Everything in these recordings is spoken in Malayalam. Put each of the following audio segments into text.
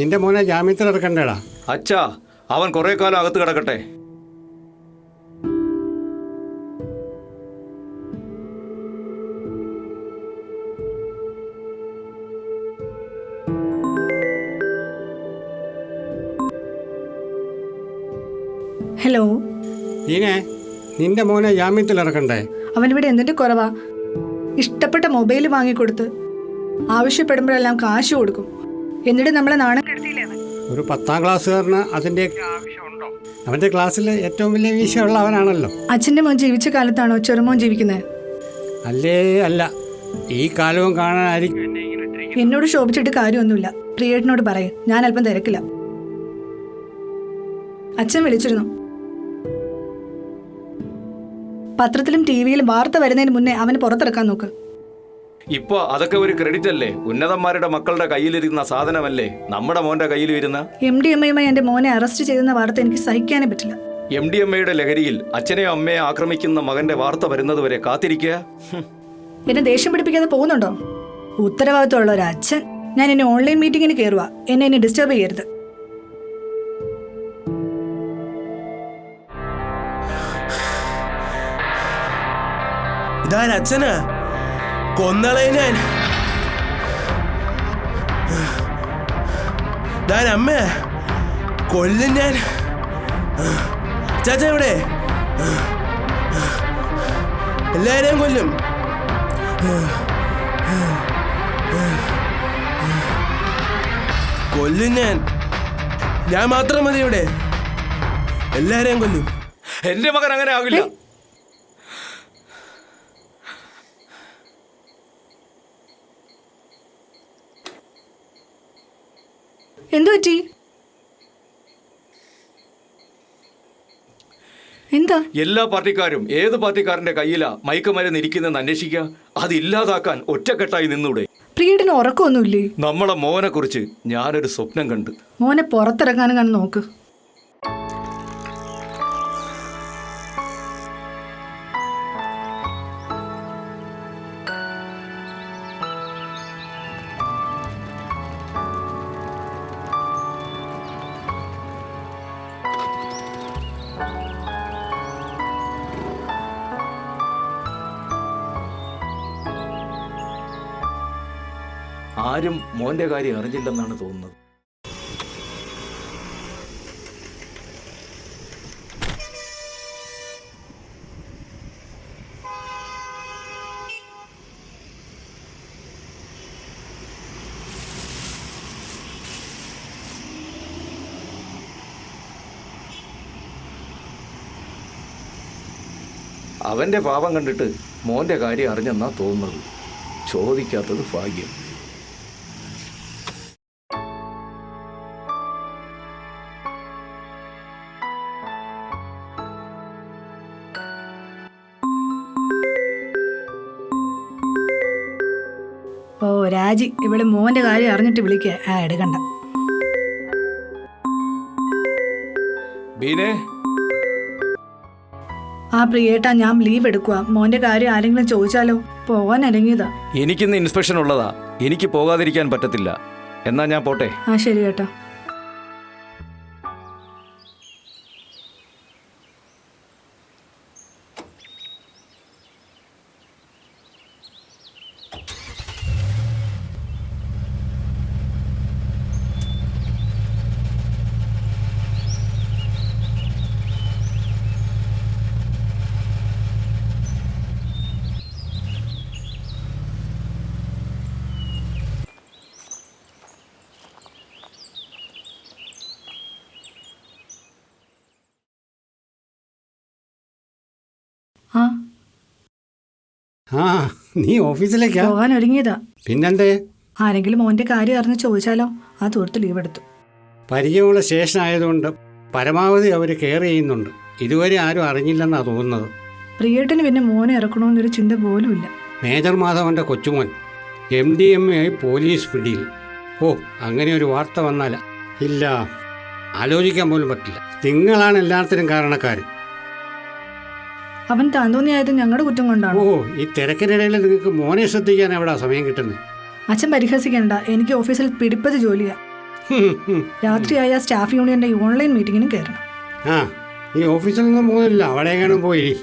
നിന്റെ മോനെ ജാമ്യത്തിൽ ഇറക്കണ്ടേടാ. അച്ഛാ അവൻ കുറെ കാലം അകത്ത് കിടക്കട്ടെ. ഹലോ നീനെ നിന്റെ മോനെ ജാമ്യത്തിൽ ഇറക്കണ്ടേ? അവനിവിടെ എന്തിന്റെ കുറവാ? ഇഷ്ടപ്പെട്ട മൊബൈൽ വാങ്ങിക്കൊടുത്ത് ആവശ്യപ്പെടുമ്പോഴെല്ലാം കാശ് കൊടുക്കും. എന്നിട്ട് നമ്മളെ നാണം? ഒരു പത്താം ക്ലാസ്സുകാരന് അതിന്റെ ആവശ്യമുണ്ടോ? അവന്റെ ക്ലാസ്സിൽ ഏറ്റവും വലിയ വീശയുള്ള അവനാണല്ലോ. അച്ഛന്റെ മോൻ ജീവിച്ച കാലത്താണോ ചെറുമോൻ ജീവിക്കുന്നത് അല്ലേ അല്ല. ഈ കാലവും കാണാനായിരിക്കും. എന്നോട് ശോഭിച്ചിട്ട് കാര്യമൊന്നുമില്ല. പ്രിയേട്ടനോട് പറയും. ഞാൻ അല്പം തിരക്കില്ല. അച്ഛൻ വിളിച്ചിരുന്നു. പത്രത്തിലും ടി വിയിലും വാർത്ത വരുന്നതിന് മുന്നേ അവന് പുറത്തിറക്കാൻ നോക്ക്. ഇപ്പൊ അതൊക്കെ ഒരു ക്രെഡിറ്റ് അല്ലേ? ഉന്നതന്മാരുടെ മക്കളുടെ കയ്യിലിരുന്ന സാധനമല്ലേ? നമ്മുടെ മോന്റെ കയ്യിൽ വരുന്ന എം ഡി എം എന്റെ മോനെ അറസ്റ്റ് ചെയ്തെന്ന വാർത്ത എനിക്ക് സഹിക്കാനേ പറ്റില്ല. എം ഡി എം എയുടെ ലഹരിയിൽ അച്ഛനെയും അമ്മയെ ആക്രമിക്കുന്ന മകന്റെ വാർത്ത വരുന്നതുവരെ കാത്തിരിക്കുക. എന്നെ ദേഷ്യം പിടിപ്പിക്കാതെ പോകുന്നുണ്ടോ? ഉത്തരവാദിത്തമുള്ള ഒരു അച്ഛൻ. ഞാൻ എന്നെ ഓൺലൈൻ മീറ്റിങ്ങിന് കയറുക എന്നെ എന്നെ ഡിസ്റ്റർബ് ചെയ്യരുത്. ഇതാൻ അച്ഛനാ കൊന്നളേ ഞാൻ. അമ്മ കൊല്ലും ഞാൻ. ചാച്ച എവിടെ? എല്ലാരെയും കൊല്ലും. കൊല്ലും ഞാൻ. ഞാൻ മാത്രം മതി ഇവിടെ. എല്ലാരെയും കൊല്ലും. എന്റെ മകൻ അങ്ങനെ ആകില്ല എന്തു പറ്റി? എന്താ? എല്ലാ പാർട്ടിക്കാരും ഏത് പാർട്ടിക്കാരന്റെ കയ്യിലാ മയക്കുമരുന്ന് ഇരിക്കുന്നെന്ന് അന്വേഷിക്കുക? അത് ഇല്ലാതാക്കാൻ ഒറ്റക്കെട്ടായി നിന്നൂടെ. പ്രീഡിന് ഉറക്കമൊന്നുമില്ലേ? നമ്മളെ മോനെ കുറിച്ച് ഞാനൊരു സ്വപ്നം കണ്ട്. മോനെ പുറത്തിറങ്ങാനും കണ്ട് നോക്ക്. ആരും മോന്റെ കാര്യം അറിഞ്ഞില്ലെന്നാണ് തോന്നുന്നത്. അവന്റെ പാപം കണ്ടിട്ട് മോന്റെ കാര്യം അറിഞ്ഞെന്നാ തോന്നുന്നത്. ചോദിക്കാത്തത് ഭാഗ്യം. രാജി ഇവിടെ മോന്റെ കാര്യം അറിഞ്ഞിട്ട് വിളിക്കുക ആ എടുക്കണ്ട. ബീനെ. ആ പ്രിയേട്ടാ ഞാൻ ലീവ് എടുക്കുക മോന്റെ കാര്യം ആരെങ്കിലും ചോദിച്ചാലോ? പോകാൻ എനിക്ക് എനിക്കിന്ന് ഇൻസ്പെക്ഷൻ ഉള്ളതാ. എനിക്ക് പോകാതിരിക്കാൻ പറ്റത്തില്ല. എന്നാ ഞാൻ പോട്ടെ? ആ ശരി കേട്ടോ ആ ആ നീ ഓഫീസിലേക്കാ? പോകാൻ ഒരുങ്ങിയതാ പിന്നെന്തേ? ആരെങ്കിലും മോന്റെ കാര്യം അറിഞ്ഞ് ചോദിച്ചാലോ? ആ തൂർത്ത് ലീവ് എടുത്തു. പരിചയമുള്ള സ്റ്റേഷൻ ആയതുകൊണ്ട് പരമാവധി അവർ കെയർ ചെയ്യുന്നുണ്ട്. ഇതുവരെ ആരും അറിഞ്ഞില്ലെന്നാ തോന്നുന്നത്. പ്രിയേട്ടന് പിന്നെ മോനെ ഇറക്കണമെന്നൊരു ചിന്ത പോലും ഇല്ല. മേജർ മാധവന്റെ കൊച്ചുമോൻ M D M A police പിടിയിൽ. ഓ അങ്ങനെ ഒരു വാർത്ത വന്നാല. ഇല്ല ആലോചിക്കാൻ പോലും പറ്റില്ല. നിങ്ങളാണ് എല്ലാത്തിനും കാരണക്കാർ അവൻ താന്തോന്നിയായത് ഞങ്ങളുടെ കുറ്റം കൊണ്ടാണ്? ഓ ഈ തിരക്കിനിടയിൽ നിങ്ങൾക്ക് മോനെ ശ്രദ്ധിക്കാൻ എവിടാ സമയം കിട്ടുന്നത് അച്ഛൻ പരിഹസിക്കേണ്ട. എനിക്ക് ഓഫീസിൽ പിടിപ്പത് ജോലിയാ. രാത്രിയായ സ്റ്റാഫ് യൂണിയന്റെ ഓൺലൈൻ മീറ്റിങ്ങിനും കയറണം ആ നീ ഓഫീസിൽ നിന്നും പോകുന്നില്ല. അവിടെ പോയി.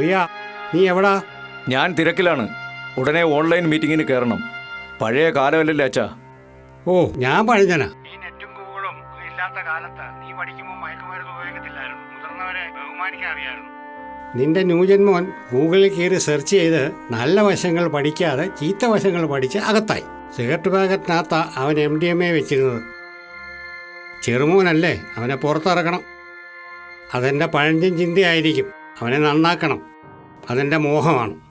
പ്രിയ നീ എവിടാ? ഞാൻ തിരക്കിലാണ്. ഉടനെ ഓൺലൈൻ മീറ്റിംഗിന് കയറണം. പഴയ കാലമല്ലല്ലേ അച്ഛാ? ഓ ഞാൻ പഴഞ്ഞനാ ഈ നെറ്റും ഗൂഗിളും ഇല്ലാത്ത കാലത്ത് നീ പഠിക്കുമ്പോൾ മയക്കുമരുന്ന് ഉപയോഗിക്കത്തില്ലായിരുന്നു. മുതിർന്നവരെ ബഹുമാനിക്കാൻ അറിയായിരുന്നു. നിന്റെ ന്യൂജന്മോൻ ഗൂഗിളിൽ കയറി സെർച്ച് ചെയ്ത് നല്ല വശങ്ങൾ പഠിക്കാതെ ചീത്ത വശങ്ങൾ പഠിച്ച് അകത്തായി. സിഗരറ്റ് പാക്കറ്റിനകത്ത അവൻ എം ഡി എം എ വെച്ചിരുന്നത്. ചെറുമോനല്ലേ അവനെ പുറത്തിറക്കണം. അതെന്റെ പഴഞ്ചൻ ചിന്തയായിരിക്കും. അവനെ നന്നാക്കണം. അതെന്റെ മോഹമാണ്.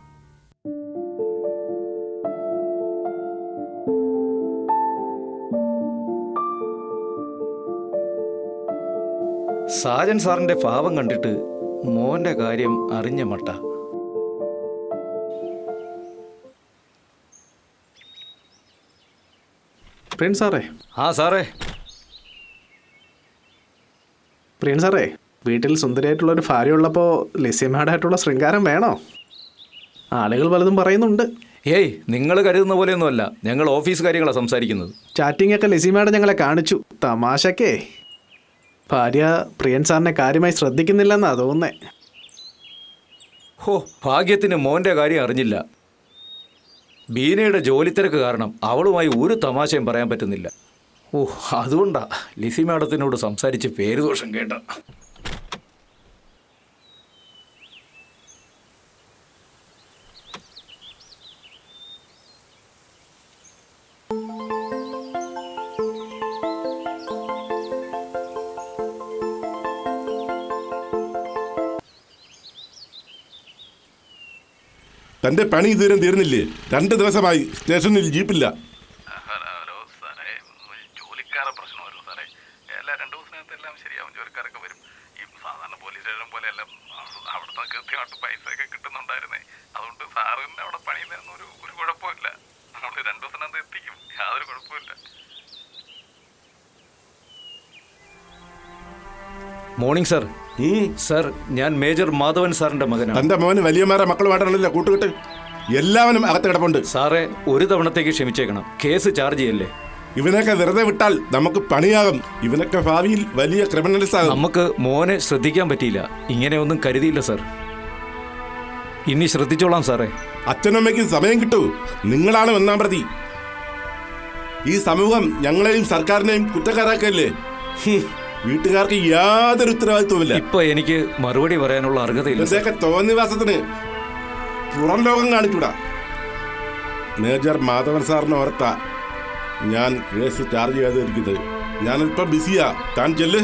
സാജൻ സാറിന്റെ ഭാവം കണ്ടിട്ട് മോന്റെ കാര്യം അറിഞ്ഞ മട്ട. പ്രിയൻ സാറേ. ആ സാറേ. പ്രിയൻ സാറേ. വീട്ടിൽ സുന്ദരിയായിട്ടുള്ള ഒരു ഭാര്യ ഉള്ളപ്പോൾ ലസ്യമാടായിട്ടുള്ള ശൃംഗാരം വേണോ? ആളുകൾ പലതും പറയുന്നുണ്ട്. ഏയ് നിങ്ങൾ കരുതുന്ന പോലെയൊന്നുമല്ല. ഞങ്ങൾ ഓഫീസ് കാര്യങ്ങളാണ് സംസാരിക്കുന്നത്. ചാറ്റിംഗ് ഒക്കെ ലസിമയുടെ ഞങ്ങളെ കാണിച്ചു. തമാശക്കേ. ഭാര്യ പ്രിയൻ സാറിനെ കാര്യമായി ശ്രദ്ധിക്കുന്നില്ലെന്നാ തോന്നേ ഹോ ഭാഗ്യത്തിന് മോന്റെ കാര്യം അറിഞ്ഞില്ല. ബീനയുടെ ജോലി ജോലിത്തിരക്ക് കാരണം അവളുമായി ഒരു തമാശയും പറയാൻ പറ്റുന്നില്ല. ഓ അതുകൊണ്ടാ ലിസി മാഡത്തിനോട് സംസാരിച്ച് പേരുദോഷം കേട്ട തന്റെ പണി ഇതുവരെ തീർന്നില്ലേ? രണ്ട് ദിവസമായി സ്റ്റേഷനിൽ ജീപ്പില്ല. ഹലോ സാറേ. സാറേ? എല്ലാ രണ്ട് ദിവസത്തിനകത്ത് എല്ലാം ശരിയാവും. ജോലിക്കാരൊക്കെ വരും. ഈ സാധാരണ പോലീസ് സ്റ്റേഷൻ പോലെയല്ല അവിടുന്ന് കൃത്യമായിട്ട് പൈസ ഒക്കെ കിട്ടുന്നുണ്ടായിരുന്നേ. അതുകൊണ്ട് സാറിന് അവിടെ പണിയുന്നതൊന്നും ഒരു ഒരു കുഴപ്പമില്ല. നമ്മൾ രണ്ട് ദിവസത്തിനകത്ത് എത്തിക്കും. യാതൊരു കുഴപ്പമില്ല. Morning sir. ഉം. സാർ ഞാൻ മേജർ മാധവൻ സാറിന്റെ മകനാണ്. തന്റെ മോന് വലിയമാരെ മക്കളുമായിട്ടാണല്ലോ കൂട്ടുകെട്ട്. എല്ലാവരും അകത്ത് കിടപ്പുണ്ട്. സാറേ ഒരു തവണത്തേക്ക് ക്ഷമിച്ചേക്കണം. കേസ് ചാർജ് ചെയ്യല്ലേ? ഇവനൊക്കെ വെറുതെ വിട്ടാൽ നമുക്ക് പണിയാകും. ഇവനൊക്കെ ഭാവിയിൽ വലിയ ക്രിമിനൽസ് ആകും. നമുക്ക് മോനെ ശ്രദ്ധിക്കാൻ പറ്റിയില്ല. ഇങ്ങനെയൊന്നും കരുതിയില്ല സാർ. ഇനി ശ്രദ്ധിച്ചോളാം സാറേ. അച്ഛനമ്മയ്ക്കും സമയം കിട്ടൂ. നിങ്ങളാണ് ഒന്നാം പ്രതി. ഈ സമൂഹം ഞങ്ങളെയും സർക്കാരിനെയും കുറ്റക്കാരാക്കല്ലേ? ഹും, വീട്ടുകാർക്ക് യാതൊരു ഉത്തരവാദിത്വമില്ല ഇപ്പൊ എനിക്ക് മറുപടി പറയാനുള്ള അർഹതയില്ല. തോന്നിവാസത്തിന് പുറം ലോകം കാണിച്ചൂടാ മേജർ മാധവൻ സാറിന് ഓർത്ത ഞാൻ കേസ് ചാർജ് ചെയ്തിരിക്കുന്നത് ഞാനിപ്പോ ബിസിയാ. താൻ ചെല്ല്.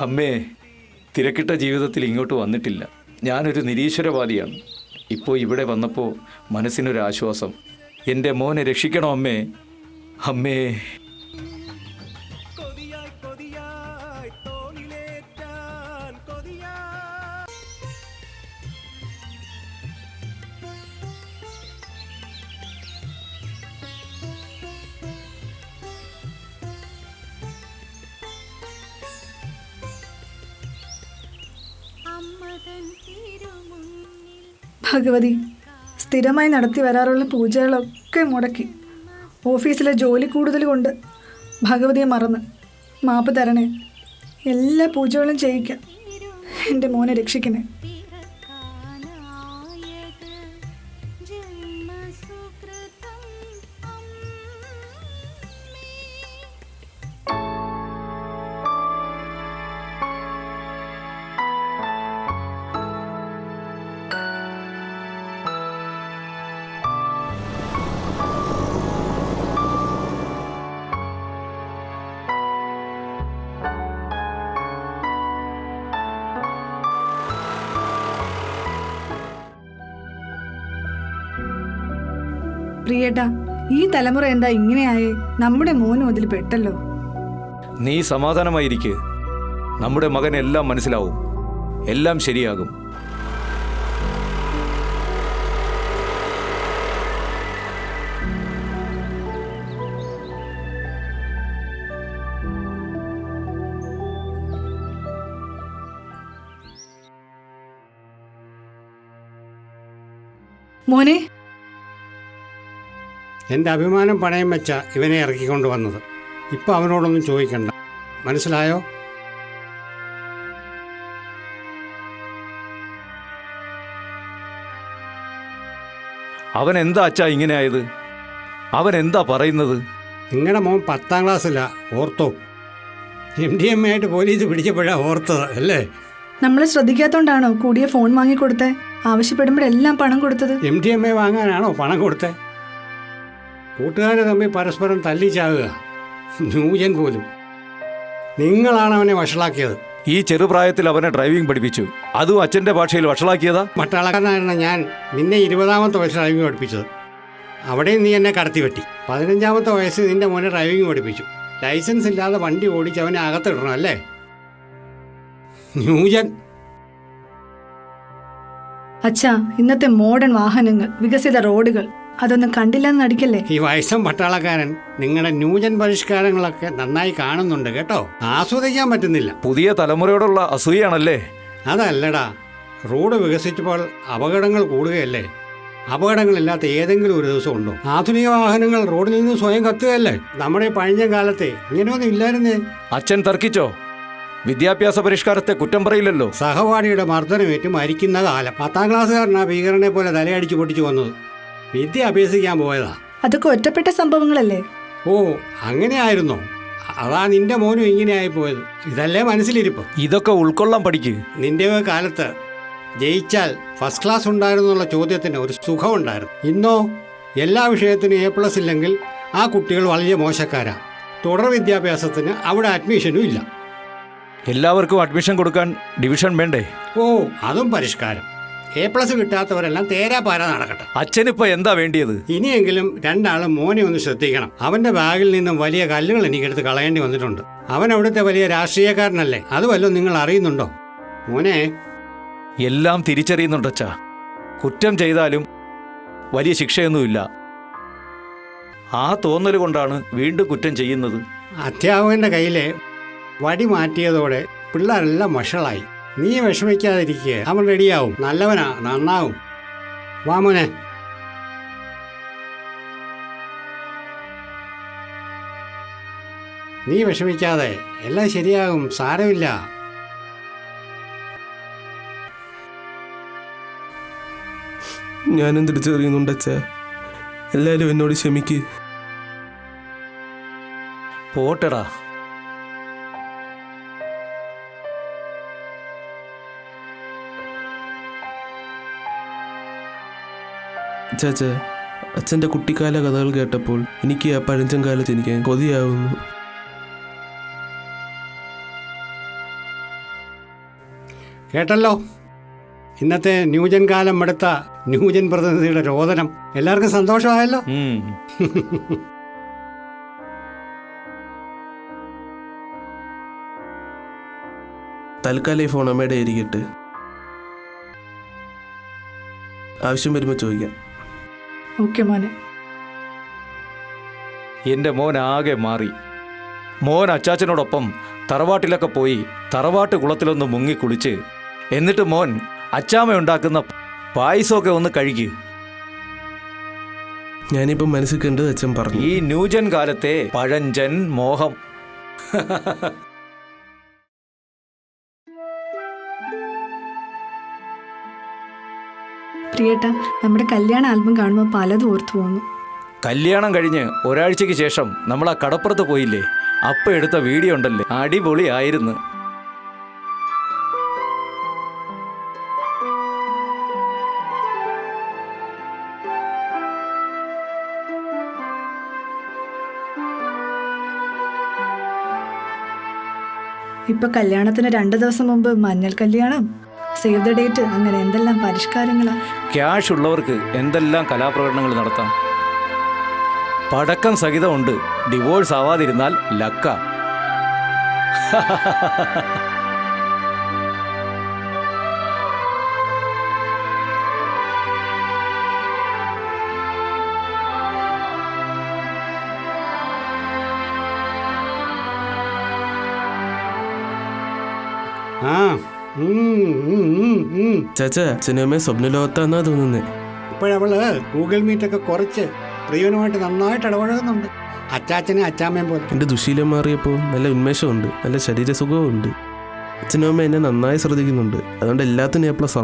അമ്മേ തിരക്കിട്ട ജീവിതത്തിൽ ഇങ്ങോട്ട് വന്നിട്ടില്ല. ഞാനൊരു നിരീശ്വരവാദിയാണ്. ഇപ്പോൾ ഇവിടെ വന്നപ്പോൾ മനസ്സിനൊരാശ്വാസം. എന്റെ മോനെ രക്ഷിക്കണോ അമ്മേ? അമ്മേ ഭഗവതി. സ്ഥിരമായി നടത്തി വരാറുള്ള പൂജകളൊക്കെ മുടക്കി. ഓഫീസിലെ ജോലി കൂടുതൽ കൊണ്ട് ഭഗവതിയെ മറന്ന് മാപ്പ് തരണേ. എല്ലാ പൂജകളും ചെയ്യിക്കാം. എന്റെ മോനെ രക്ഷിക്കണേ. പ്രിയേട്ടാ ഈ തലമുറ എന്താ ഇങ്ങനെയായേ? നമ്മുടെ മോനും അതിൽ പെട്ടല്ലോ. നീ സമാധാനമായിരിക്കെ. നമ്മുടെ മകൻ എല്ലാം മനസ്സിലാവും. എല്ലാം ശരിയാകും. മോനെ എന്റെ അഭിമാനം പണയം വെച്ച ഇവനെ ഇറക്കിക്കൊണ്ട് വന്നത്. ഇപ്പം അവനോടൊന്നും ചോദിക്കണ്ട. മനസ്സിലായോ? അവൻ എന്താ അച്ഛാ ഇങ്ങനെയായത്? അവൻ എന്താ പറയുന്നത്? നിങ്ങളുടെ മോൻ പത്താം ക്ലാസ്സിലാ ഓർത്തോ? എം ഡി എം ആയിട്ട് പോലീസ് പിടിച്ചപ്പോഴാണ് ഓർത്തത് അല്ലേ? നമ്മൾ ശ്രദ്ധിക്കാത്തോണ്ടാണോ കൂടിയ ഫോൺ വാങ്ങിക്കൊടുത്തേ? ആവശ്യപ്പെടുമ്പോഴെല്ലാം പണം കൊടുത്തത്? എം ഡി എം എ വാങ്ങാനാണോ പണം കൊടുത്തത് കൂട്ടുകാരെ തമ്മിൽ പരസ്പരം തല്ലിച്ചാകുക. നൂജൻ പോലും. നിങ്ങളാണ് അവനെ വഷളാക്കിയത്. ഈ ചെറുപ്രായത്തിൽ അവനെ ഡ്രൈവിംഗ് പഠിപ്പിച്ചു. അതും അച്ഛന്റെ ഭാഷയിൽ വഷളാക്കിയതാ? മറ്റളക്കാരനായിരുന്ന ഞാൻ നിന്നെ ഇരുപതാമത്തെ വയസ്സ് ഡ്രൈവിംഗ് പഠിപ്പിച്ചത്. അവിടെയും നീ എന്നെ കടത്തി വെട്ടി പതിനഞ്ചാമത്തെ വയസ്സ് നിന്റെ മോനെ ഡ്രൈവിംഗ് പഠിപ്പിച്ചു. ലൈസൻസ് ഇല്ലാതെ വണ്ടി ഓടിച്ച് അവനെ അകത്തിടണം അല്ലേ? ന്യൂജൻ അച്ഛാ ഇന്നത്തെ മോഡേൺ വാഹനങ്ങൾ വികസിത റോഡുകൾ അതൊന്നും കണ്ടില്ലെന്ന് നടിക്കല്ലേ? ഈ വയസ്സും പട്ടാളക്കാരൻ നിങ്ങളുടെ ന്യൂജൻ പരിഷ്കാരങ്ങളൊക്കെ നന്നായി കാണുന്നുണ്ട് കേട്ടോ. ആസ്വദിക്കാൻ പറ്റുന്നില്ല. പുതിയ തലമുറയോടുള്ള അസൂയാണല്ലേ അതല്ലടാ. റോഡ് വികസിച്ചപ്പോൾ അപകടങ്ങൾ കൂടുകയല്ലേ? അപകടങ്ങളില്ലാത്ത ഏതെങ്കിലും ഒരു ദിവസം ഉണ്ടോ? ആധുനിക വാഹനങ്ങൾ റോഡിൽ നിന്ന് സ്വയം കത്തുകയല്ലേ? നമ്മുടെ ഈ പഴഞ്ഞ കാലത്തെ ഇങ്ങനെയൊന്നും ഇല്ലായിരുന്നേ. അച്ഛൻ തർക്കിച്ചോ? വിദ്യാഭ്യാസ പരിഷ്കാരത്തെ കുറ്റം പറയില്ലല്ലോ. സഹപാഠിയുടെ മർദ്ദനമേറ്റ് മരിക്കുന്ന കാലം പത്താം ക്ലാസ്സുകാരനാ ഭീകരനെ പോലെ തലയടിച്ചു പൊട്ടിച്ചു വന്നത് വിദ്യ അഭ്യസിക്കാൻ പോയതാ. അതൊക്കെ ഒറ്റപ്പെട്ട സംഭവങ്ങളല്ലേ? ഓ അങ്ങനെയായിരുന്നോ. അതാ നിന്റെ മോനും ഇങ്ങനെയായി പോയത്. ഇതല്ലേ മനസ്സിലിരിപ്പ്? ഇതൊക്കെ ഉൾക്കൊള്ളാൻ പഠിക്ക്. നിന്റെ കാലത്ത് ജയിച്ചാൽ ഫസ്റ്റ് ക്ലാസ് ഉണ്ടായിരുന്നുള്ള ചോദ്യത്തിന് ഒരു സുഖമുണ്ടായിരുന്നു. ഇന്നോ എല്ലാ വിഷയത്തിനും എ പ്ലസ് ഇല്ലെങ്കിൽ ആ കുട്ടികൾ വളരെ മോശക്കാരാ. തുടർ വിദ്യാഭ്യാസത്തിന് അവിടെ അഡ്മിഷനും ഇല്ല. എല്ലാവർക്കും അഡ്മിഷൻ കൊടുക്കാൻ ഡിവിഷൻ വേണ്ടേ? ഓ അതും പരിഷ്കാരം. എ പ്ലസ് കിട്ടാത്തവരെല്ലാം തേരാ പാര നടക്കട്ടെ. അച്ഛനിപ്പോ എന്താ വേണ്ടിയത്? ഇനിയെങ്കിലും രണ്ടാളും മോനെ ഒന്ന് ശ്രദ്ധിക്കണം. അവന്റെ ബാഗിൽ നിന്നും വലിയ കല്ലുകൾ എനിക്കെടുത്ത് കളയേണ്ടി വന്നിട്ടുണ്ട്. അവൻ അവിടുത്തെ വലിയ രാഷ്ട്രീയക്കാരനല്ലേ? അത് വല്ലതും നിങ്ങൾ അറിയുന്നുണ്ടോ? മോനെ. എല്ലാം തിരിച്ചറിയുന്നുണ്ടച്ചാ കുറ്റം ചെയ്താലും വലിയ ശിക്ഷയൊന്നുമില്ല. ആ തോന്നൽ കൊണ്ടാണ് വീണ്ടും കുറ്റം ചെയ്യുന്നത്. അധ്യാപകന്റെ കയ്യിലെ വടി മാറ്റിയതോടെ പിള്ളേരെല്ലാം വഷളായി. നീ വിഷമിക്കാതിരിക്കുക നമ്മൾ റെഡിയാവും. നല്ലവനാ. നന്നാവും. വാമോനെ നീ വിഷമിക്കാതെ. എല്ലാം ശരിയാകും. സാരമില്ല. ഞാനും തിരിച്ചറിയുന്നുണ്ട് അച്ഛ എല്ലാവരും എന്നോട് ക്ഷമിക്ക്. പോട്ടടാ. ചാച്ച അച്ഛന്റെ കുട്ടിക്കാല കഥകൾ കേട്ടപ്പോൾ എനിക്ക് ആ പഴഞ്ചൻ കാലത്ത് എനിക്ക് കൊതിയാവുന്നു. കേട്ടല്ലോ. ഇന്നത്തെ ന്യൂജൻ കാലം എടുത്ത ന്യൂജൻ പ്രതിനിധിയുടെ രോദനം. എല്ലാവർക്കും സന്തോഷമായല്ലോ. തൽക്കാലം ഈ ഫോൺ അമ്മയുടെ ഇരിക്കട്ട്. ആവശ്യം വരുമ്പോൾ ചോദിക്കാം. ഓക്കെ മോനെ. എന്റെ മോൻ ആകെ മാറി. മോൻ അച്ചാച്ചനോടൊപ്പം തറവാട്ടിലൊക്കെ പോയി തറവാട്ട് കുളത്തിലൊന്ന് മുങ്ങി കുളിച്ച്. എന്നിട്ട് മോൻ അച്ചാമ്മ ഉണ്ടാക്കുന്ന പായസമൊക്കെ ഒന്ന് കഴുകി. ഞാനിപ്പം മനസ്സിൽ കണ്ടത് അച്ഛൻ പറഞ്ഞു. ഈ ന്യൂജൻ കാലത്തെ പഴഞ്ചൻ മോഹം. പ്രിയേട്ട നമ്മുടെ കല്യാണ ആൽബം കാണുമ്പോൾ പലതും ഓർത്തു പോകുന്നു. കല്യാണം കഴിഞ്ഞ് ഒരാഴ്ചയ്ക്ക് ശേഷം നമ്മൾ ആ കടപ്പുറത്ത് പോയില്ലേ? അപ്പം എടുത്ത വീഡിയോ ഉണ്ടല്ലേ? അടിപൊളി ആയിരുന്നു ഇപ്പൊ കല്യാണത്തിന് രണ്ട് ദിവസം മുമ്പ് മഞ്ഞൾ കല്യാണം. സേവ് ദ ഡേറ്റ് അങ്ങനെ എന്തെല്ലാം പരിഷ്കാരങ്ങളാണ് ക്യാഷ് ഉള്ളവർക്ക് എന്തെല്ലാം കലാപ്രകടനങ്ങൾ നടത്താം? പടക്കം സഹിതമുണ്ട്. ഡിവോഴ്സ് ആവാതിരുന്നാൽ ലക്ക. ചാച്ച സിനിമ സ്വപ്നലോകത്താന്നാ തോന്നുന്നത് ഇപ്പോഴവൾ ഗൂഗിൾ മീറ്റ് ഒക്കെ കുറച്ച് പ്രിയനുമായിട്ട് നന്നായിട്ട് ഇടപഴകുന്നുണ്ട്. അച്ചാച്ചനെ അച്ചാമ്മയും പോലെ. എന്റെ ദുശീലം മാറിയപ്പോൾ നല്ല ഉന്മേഷമുണ്ട് നല്ല ശരീരസുഖവും ഉണ്ട് അച്ഛനും അമ്മ എന്നെ നന്നായി ശ്രദ്ധിക്കുന്നുണ്ട് അതുകൊണ്ട് എല്ലാത്തിനും എ പ്ലസ്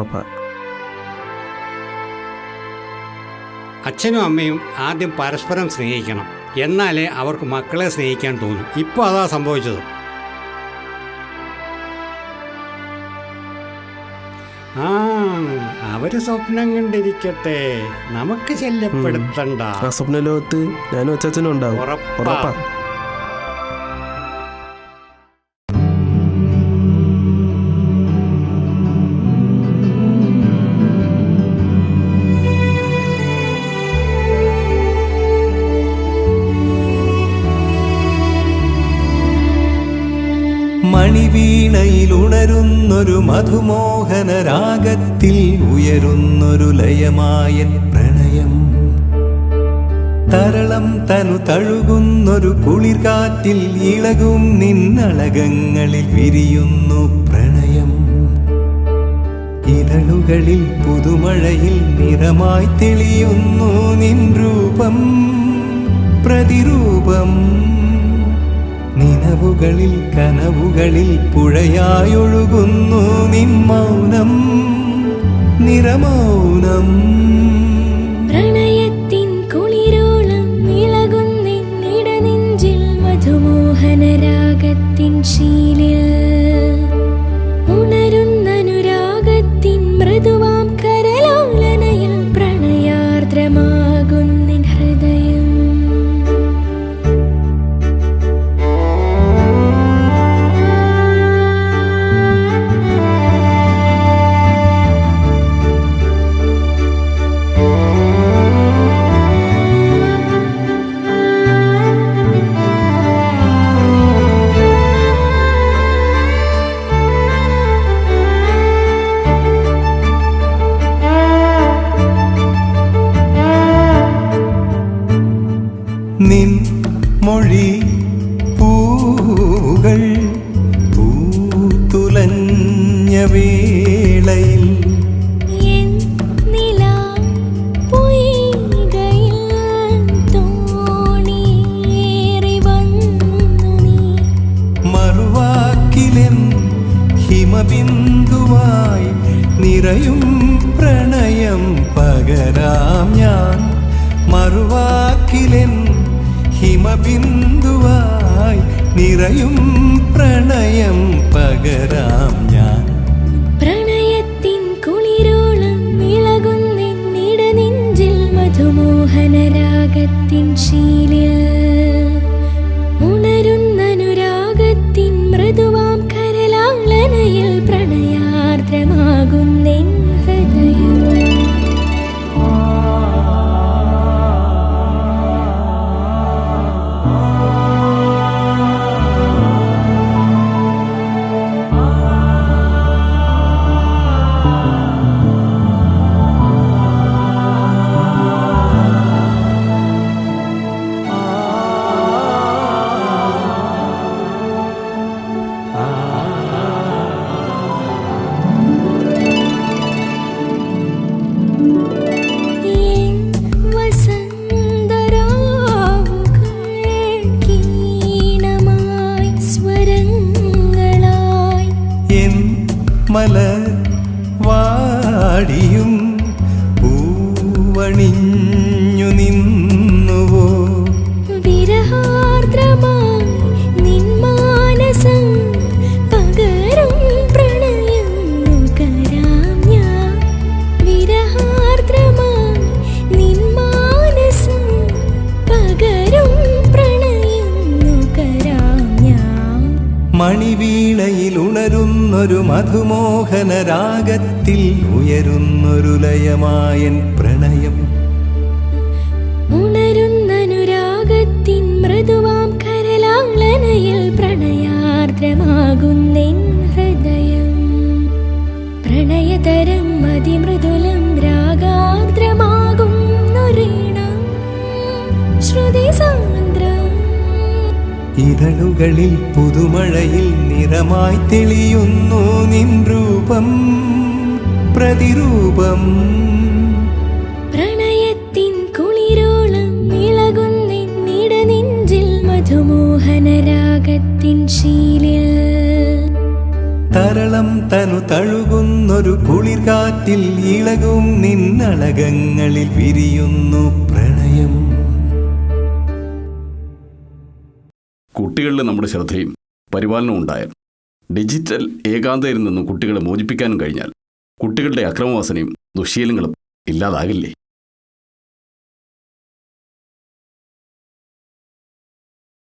അച്ഛനും അമ്മയും ആദ്യം പരസ്പരം സ്നേഹിക്കണം എന്നാലേ അവർക്ക് മക്കളെ സ്നേഹിക്കാൻ തോന്നും. ഇപ്പോൾ അതാ സംഭവിച്ചത്. അവർ സ്വപ്നം കണ്ടിരിക്കട്ടെ. നമുക്ക് ശല്യപ്പെടുത്തണ്ട. ആ സ്വപ്നലോകത്ത് ഞാനും അച്ചാച്ചനും ഉണ്ടാവും. ഉറപ്പാ. മണിവീണയിലുണരുന്നൊരു മധുമോഹന രാഗത്തിൽ ഉയരുന്നൊരു ലയമായൻ പ്രണയം. തരളം തനു തഴുകുന്നൊരു കുളിർകാറ്റിൽ ഇളകും നിന്നളകങ്ങളിൽ വിരിയുന്നു പ്രണയം. ഇതളുകളിൽ പുതുമഴയിൽ നിറമായി തെളിയുന്നു നിൻ രൂപം പ്രതിരൂപം. നിലവുകളിൽ കനവുകളിൽ പുഴയായൊഴുകുന്നു നിമ്മൗനം മൗനം നിറമൗനം. ഹിമബിന്ദുവായി നിറയും പ്രണയം പകരാം ഞാൻ. പ്രണയത്തിൻ കുളിരോളം നിളകുന്നിട നെഞ്ചിൽ മധുമോഹന രാഗത്തിൻ ശീലിൽ ഉണരുന്നനുരാഗത്തിൻ മൃദുവാം കരലാളനയിൽ പ്രണയാർദ്രമാകുന്നെൻ മധുമോഹനരാഗത്തിൽ ഉയരുന്നൊരു ലയമായൻ പ്രണയം. ഉണരുന്നനുരാഗത്തിൻ മൃദുവാം കരലാളനയിൽ പ്രണയാർദ്രമാകുന്നെൻ ഹൃദയം. പ്രണയതരം അതിമൃദുലം രാഗാർദ്രമാകും ശ്രുതി ഇതളുകളിൽ പുതുമഴയിൽ നിറമായി തെളിയുന്നു നിൻ രൂപം പ്രതിരൂപം. പ്രണയത്തിൻ കുളിരോളം ഇളകുന്നിട നെഞ്ചിൽ മധുമോഹനരാഗത്തിൻ ശീലിൽ. തരളം തനു തഴുകുന്നൊരു കുളിർകാറ്റിൽ ഇളകും നിന്നളകങ്ങളിൽ വിരിയുന്നു കുട്ടികളിൽ നമ്മുടെ ശ്രദ്ധയും പരിപാലനവും ഉണ്ടായാൽ ഡിജിറ്റൽ ഏകാന്തയിൽ നിന്നും കുട്ടികളെ മോചിപ്പിക്കാനും കഴിഞ്ഞാൽ കുട്ടികളുടെ അക്രമവാസനയും ദുശീലങ്ങളും ഇല്ലാതാകില്ലേ?